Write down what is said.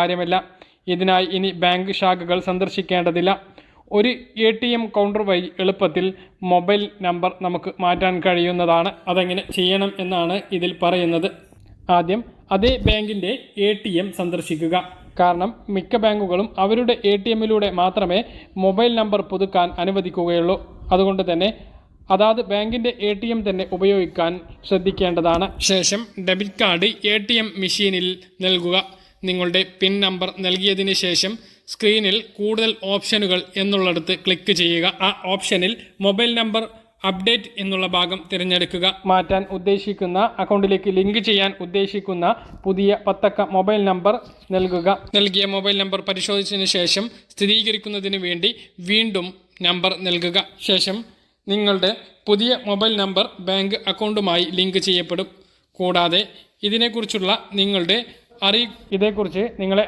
കാര്യമല്ല. ഇതിനായി ഇനി ബാങ്ക് ശാഖകൾ സന്ദർശിക്കേണ്ടതില്ല. ഒരു എ ടി എം കൗണ്ടർ വഴി എളുപ്പത്തിൽ മൊബൈൽ നമ്പർ നമുക്ക് മാറ്റാൻ കഴിയുന്നതാണ്. അതെങ്ങനെ ചെയ്യണം എന്നാണ് ഇതിൽ പറയുന്നത്. ആദ്യം അതേ ബാങ്കിന്റെ എ ടി എം സന്ദർശിക്കുക. കാരണം മിക്ക ബാങ്കുകളും അവരുടെ എ ടി എമ്മിലൂടെ മാത്രമേ മൊബൈൽ നമ്പർ പുതുക്കാൻ അനുവദിക്കുകയുള്ളൂ. അതുകൊണ്ട് തന്നെ അതാത് ബാങ്കിന്റെ എ ടി എം തന്നെ ഉപയോഗിക്കാൻ ശ്രദ്ധിക്കേണ്ടതാണ്. ശേഷം debit card A T M മെഷീനിൽ നൽകുക. നിങ്ങളുടെ പിൻ നമ്പർ നൽകിയതിന് ശേഷം സ്ക്രീനിൽ കൂടുതൽ ഓപ്ഷനുകൾ എന്നുള്ളിടത്ത് ക്ലിക്ക് ചെയ്യുക. ആ ഓപ്ഷനിൽ മൊബൈൽ നമ്പർ അപ്ഡേറ്റ് എന്നുള്ള ഭാഗം തിരഞ്ഞെടുക്കുക. മാറ്റാൻ ഉദ്ദേശിക്കുന്ന അക്കൗണ്ടിലേക്ക് ലിങ്ക് ചെയ്യാൻ ഉദ്ദേശിക്കുന്ന പുതിയ പത്തക്ക മൊബൈൽ നമ്പർ നൽകുക. നൽകിയ മൊബൈൽ നമ്പർ പരിശോധിച്ചതിന് ശേഷം സ്ഥിരീകരിക്കുന്നതിന് വേണ്ടി വീണ്ടും നമ്പർ നൽകുക. ശേഷം നിങ്ങളുടെ പുതിയ മൊബൈൽ നമ്പർ ബാങ്ക് അക്കൗണ്ടുമായി ലിങ്ക് ചെയ്യപ്പെടും. കൂടാതെ ഇതിനെക്കുറിച്ചുള്ള നിങ്ങളുടെ അറി ഇതേക്കുറിച്ച് നിങ്ങളെ